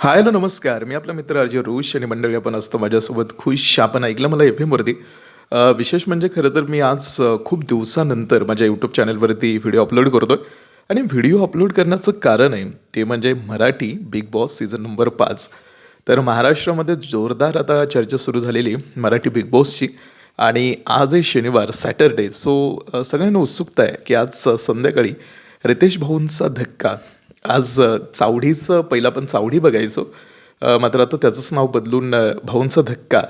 Hi hello नमस्कार. मी आपला मित्र अजय रोष आणि मंडळी आपण असतो माझ्यासोबत खुश. आपण ऐकलं मला एफ एमवरती विशेष म्हणजे खरं तर मी आज खूप दिवसानंतर माझ्या यूट्यूब चॅनलवरती व्हिडिओ अपलोड करतो आणि व्हिडिओ अपलोड करण्याचं कारण आहे ते म्हणजे Marathi Bigg Boss season number पाच. तर महाराष्ट्रामध्ये जोरदार आता चर्चा सुरू झालेली आहे मराठी बिग बॉसची आणि आज आहे शनिवार सॅटरडे सो सगळ्यांना उत्सुकता आहे की आज संध्याकाळी रितेश भाऊंचा धक्का. आज चावडीचं पहिला आपण चावडी बघायचो. मात्र आता त्याचंच नाव बदलून भाऊंचा धक्का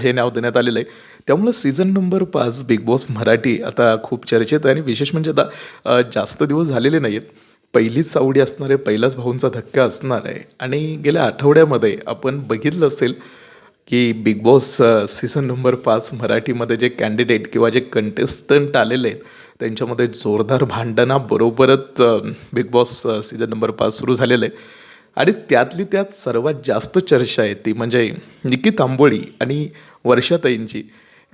हे नाव देण्यात आलेलं आहे. त्यामुळं सीझन नंबर पाच बिग बॉस मराठी आता खूप चर्चेत आहे आणि विशेष म्हणजे आता जास्त दिवस झालेले नाही आहेत पहिलीच चावडी असणार आहे पहिलाच भाऊंचा धक्का असणार आहे. आणि गेल्या आठवड्यामध्ये आपण बघितलं असेल की बिग बॉस सीझन नंबर पाच मराठीमध्ये जे कॅन्डिडेट किंवा जे कंटेस्टंट आलेले आहेत त्यांच्यामध्ये जोरदार भांडणाबरोबरच बिग बॉस सीझन नंबर पाच सुरू झालेलं आहे आणि त्यातली त्यात सर्वात जास्त चर्चा आहे ती म्हणजे निकी तांबोळी आणि वर्षाताईंची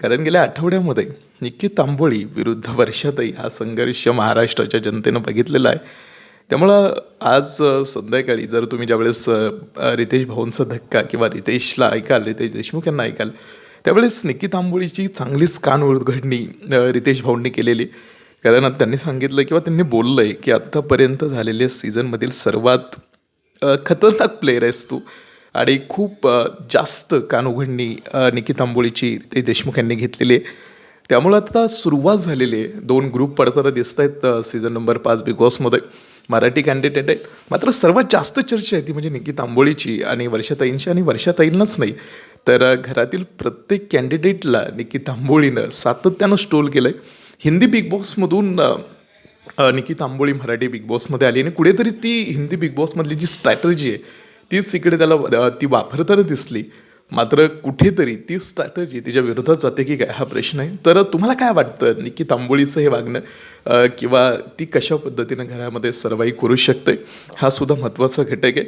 कारण गेल्या आठवड्यामध्ये निकी तांबोळी विरुद्ध वर्षाताई हा संघर्ष महाराष्ट्राच्या जनतेनं बघितलेला आहे. त्यामुळं आज संध्याकाळी जर तुम्ही ज्यावेळेस रितेश भाऊंचा धक्का किंवा रितेशला ऐकाल रितेश देशमुख यांना ऐकाल त्यावेळेस निकित आंबोळीची चांगलीच कान उघडणी रितेश भाऊंनी केलेली. कारण त्यांनी सांगितलं किंवा त्यांनी बोललं आहे की आत्तापर्यंत झालेल्या सीझनमधील सर्वात खतरनाक प्लेअर आहेस तू. आणि खूप जास्त कान उघडणी अ, निकी रितेश देशमुख यांनी घेतलेली आहे. त्यामुळं आता सुरुवात झालेली आहे. दोन ग्रुप पडताना दिसत आहेत सीझन नंबर पाच बिग बॉसमध्ये मराठी कॅन्डिडेट आहेत. मात्र सर्वात जास्त चर्चा आहे ती म्हणजे निकी तांबोळीची आणि वर्षाताईंची आणि वर्षाताईंनाच नाही. तर घरातील प्रत्येक कॅन्डिडेटला निकी तांबोळीनं सातत्यानं स्टोल केलं आहे हिंदी बिग बॉसमधून निकी तांबोळी मराठी बिग बॉसमध्ये आली. आणि कुठेतरी ती हिंदी बिग बॉसमधली जी स्ट्रॅटर्जी आहे तीच इकडे त्याला ती वापरताना दिसली. मात्र कुठेतरी ती स्ट्रॅटर्जी तिच्या विरोधात जाते की काय? हा प्रश्न आहे. तर तुम्हाला काय वाटतं? निकी तांबोळीचं हे वागणं किंवा ती कशा पद्धतीनं घरामध्ये सर्वाई करू शकते? हा सुद्धा महत्त्वाचा घटक आहे.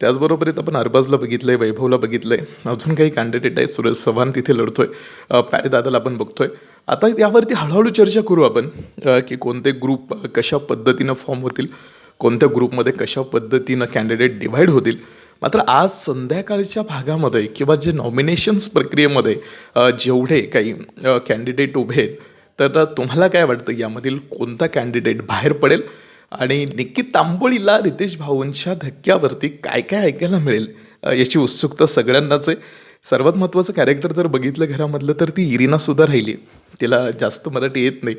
त्याचबरोबर इथं आपण अरबाजला बघितलंय वैभवला बघितलंय. अजून काही कॅन्डिडेट आहेत. सुरेश चव्हाण तिथे लढतोय. आहे पॅरेदादाला आपण आपण बघतोय. आता यावरती हळूहळू चर्चा करू आपण की कोणते ग्रुप कशा पद्धतीनं फॉर्म होतील? कोणत्या ग्रुपमध्ये कशा पद्धतीनं कॅन्डिडेट डिव्हाइड होतील? मात्र आज संध्याकाळच्या भागामध्ये किंवा जे नॉमिनेशन्स प्रक्रियेमध्ये जेवढे काही कॅन्डिडेट उभे आहेत तर तुम्हाला काय वाटतं? यामधील कोणता कॅन्डिडेट बाहेर पडेल? आणि निकी तांबोळीला रितेश भाऊंच्या धक्क्यावरती काय काय ऐकायला मिळेल याची उत्सुकता सगळ्यांनाच आहे. सर्वात महत्त्वाचं कॅरेक्टर जर बघितलं घरामधलं तर ती इरिनासुद्धा राहिली. तिला जास्त मराठी येत नाही.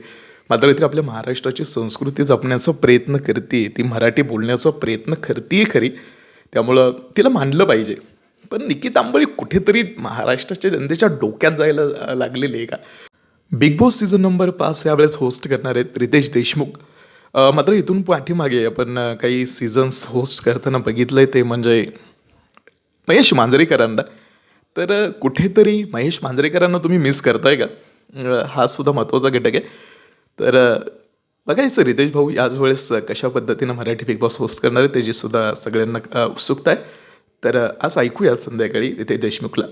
मात्र ती आपल्या महाराष्ट्राची संस्कृती जपण्याचा प्रयत्न करते ती मराठी बोलण्याचा प्रयत्न करते खरी. त्यामुळं तिला मानलं पाहिजे. पण निकिता तांबळी कुठेतरी महाराष्ट्राच्या जनतेच्या डोक्यात जायला लागलेली आहे का? बिग बॉस सीझन नंबर पाच यावेळेस होस्ट करणार आहेत रितेश देशमुख. मात्र इथून पाठीमागे आपण काही सीझन्स होस्ट करताना बघितलं आहे ते म्हणजे महेश मांजरेकरांना. तर कुठेतरी महेश मांजरेकरांना तुम्ही मिस करताय का? हा सुद्धा महत्त्वाचा घटक आहे. तर बघायचं रितेश भाऊ याच वेळेस कशा पद्धतीनं मराठी बिग बॉस होस्ट करणार आहे त्याची सुद्धा सगळ्यांना उत्सुकता आहे. तर आज ऐकूया संध्याकाळी रितेश देशमुखला.